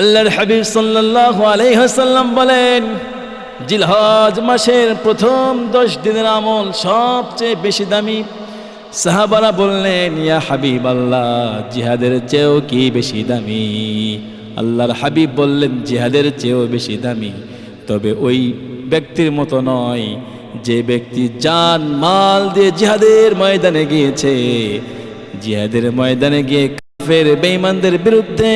আল্লাহর হাবিব সাল্লাল্লাহু আলাইহি ওয়াসাল্লাম বলেন, জিলহজ মাসের প্রথম দশ দিনের আমল সবচেয়ে বেশি দামি। সাহাবারা বললেন, ইয়া হাবিব আল্লাহ জিহাদের চেয়েও কি বেশি দামি? আল্লাহর হাবিব বললেন, জিহাদের চেয়েও বেশি দামি। তবে ওই ব্যক্তির মতো নয়, যে ব্যক্তি জান, মাল দিয়ে জিহাদের ময়দানে গিয়েছে। জিহাদের ময়দানে গিয়ে কাফের, বেঈমানদের বিরুদ্ধে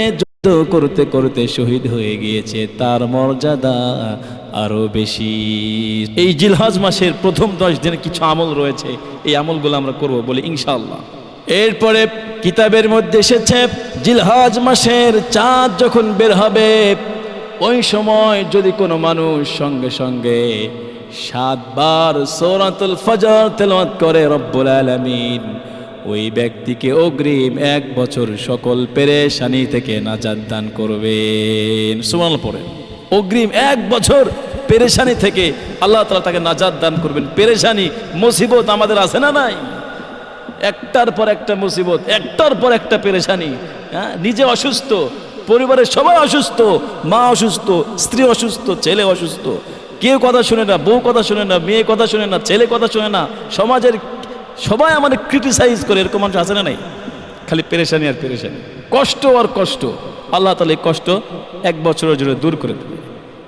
যুদ্ধ করতে করতে শহীদ হয়ে গিয়েছে, তার মর্যাদা আরও বেশি। এই জিলহাজ মাসের প্রথম দশ দিনে কিছু আমল রয়েছে, এই আমলগুলো আমরা করব বলে ইনশাল্লাহ এরপরে কিতাবের মধ্যে এসেছে, জিলহাজ মাসের চাঁদ যখন বের হবে, ওই সময় যদি কোনো মানুষ সঙ্গে সঙ্গে সাতবার সৌরাতুল ফজর তেলাওয়াত করে, রব্বুল আলামিন ওই ব্যক্তিকে অগ্রিম এক বছর সকল পেরেশানি থেকে নাজাদ দান করবেন। সুমান পরে অগ্রিম এক বছর পেরেশানি থেকে আল্লাহ তালা তাকে নাজাদ দান করবেন। পেরেশানি মুসিবত আমাদের আছে না নাই? একটার পর একটা মুসিবত, একটার পর একটা পেরেশানি। হ্যাঁ নিজে অসুস্থ, পরিবারের সবাই অসুস্থ, মা অসুস্থ, স্ত্রী অসুস্থ, ছেলে অসুস্থ। কেউ কথা শুনে না, বউ কথা শুনে না, মেয়ে কথা শুনে না, ছেলে কথা শুনে না, সমাজের সবাই আমাদের ক্রিটিসাইজ করে, এরকম মানুষ আছে না নাই? খালি পেরেশানি আর পেরেশানি। কষ্ট আর কষ্ট, আল্লাহ তালা এই কষ্ট এক বছরের জন্য দূর করে দেবে।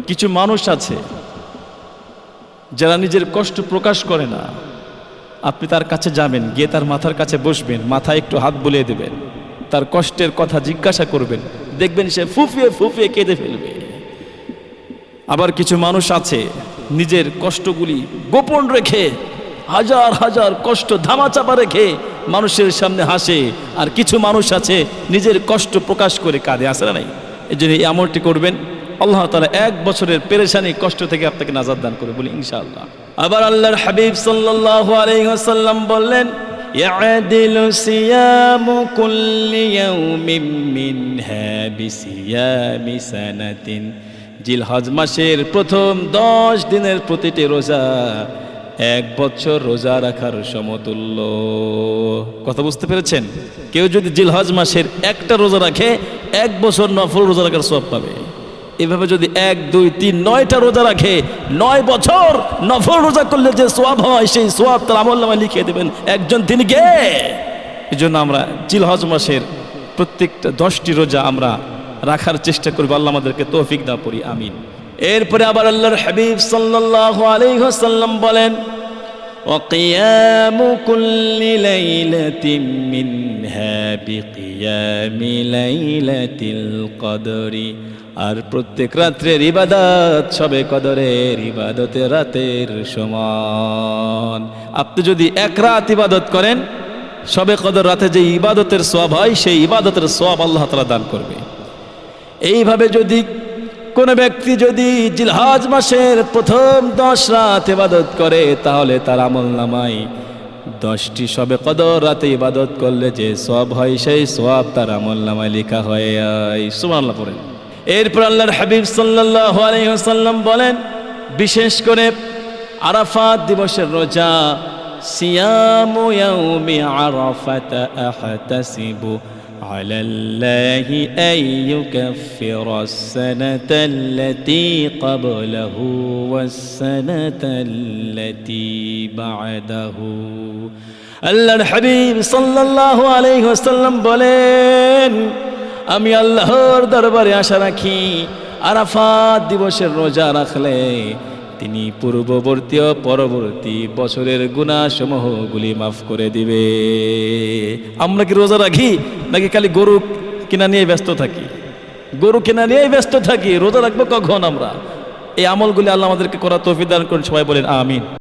কিছু মানুষ আছে, যারা নিজের কষ্ট প্রকাশ করে না। আপনি তার কাছে যাবেন, গিয়ে তার মাথার কাছে বসবেন, মাথায় একটু হাত বুলিয়ে দেবেন। তার কষ্টের কথা জিজ্ঞাসা করবেন, দেখবেন সে ফুফিয়ে ফুফিয়ে কেঁদে ফেলবে। আবার কিছু মানুষ আছে, নিজের কষ্টগুলি গোপন রেখে হাজার হাজার কষ্ট ধামাচাপা রেখে মানুষের সামনে হাসে আর কিছু মানুষ আছে নিজের কষ্ট প্রকাশ করে কাঁদে আসে না নাই এই জন্য এই আমলটি করবেন আল্লাহ তালা এক বছরের পেরেশানি কষ্ট থেকে আপনাকে নাজাদ দান করে বলি ইনশাআল্লাহ আবার আল্লাহর হাবিব সাল্লাল্লাহু আলাইহি ওয়াসাল্লাম বললেন يعدل صيام كل يوم منها بصيام سنة জিলহজ মাসের প্রথম দশ দিনের প্রতিটি রোজা এক বছর রোজা রাখার সমতুল্য। কথা বুঝতে পেরেছেন? কেউ যদি জিলহজ মাসের একটা রোজা রাখে, এক বছর নফল রোজা রাখার সব পাবে। এভাবে যদি এক, দুই, তিন, নয়টা রোজা রাখে, নয় বছর নফল রোজা করলে যে সোয়াব হয়, সেই সোয়াব তার আমল লিখিয়ে দেবেন, একজন তিনি গে এই জন্য আমরা জিলহজ মাসের প্রত্যেকটা দশটি রোজা আমরা রাখার চেষ্টা করব। আল্লাহ আমাদেরকে তৌফিক দা পড়ি, আমিন। এরপরে আবার আল্লাহর হাবিব সাল্লাল্লাহু আলাইহি ওয়াসাল্লাম বলেন وقيام كل ليلة منها بقيام ليلة القدر আর প্রত্যেক রাত্রের ইবাদত সবে কদরের ইবাদতে রাতের সমান আপনি যদি এক রাত ইবাদত করেন সবে কদর রাতে যে ইবাদতের সব হয় সেই ইবাদতের সব আল্লাহ তালা দান করবে এইভাবে যদি কোনো ব্যক্তি যদি জিলহাজ মাসের প্রথম দশ রাত ইবাদত করে, তাহলে তার আমল নামাই দশটি সবে কদর রাতে ইবাদত করলে যে সব হয়, সেই সব তার আমল নামায় লেখা হয় সুমাল্লাহ পড়েন। এরপর আল্লাহর হাবিব সাল্লাল্লাহু আলাইহি ওয়াসাল্লাম বলেন, বিশেষ করে আরাফাত দিবসের রোজা, সিয়ামু আরাফাতা আহতাসিবু على الله أن يكفر السنة التي قبله والسنة التي بعده আল্লাহর হাবিব সাল্লাল্লাহু আলাইহি ওয়াসাল্লাম বলেন আমি আল্লাহর দরবারে আশা রাখি আরাফাত দিবসের রোজা রাখলে তিনি পূর্ববর্তী ও পরবর্তী বছরের গুণাসমূহগুলি মাফ করে দিবে। আমরা কি রোজা রাখি নাকি খালি গরু কিনা নিয়ে ব্যস্ত থাকি? গরু কেনা নিয়েই ব্যস্ত থাকি, রোজা রাখব কখন আমরা? এই আমলগুলি আল্লাহ আমাদেরকে করা তফিদান করে সবাই বলেন আমিন।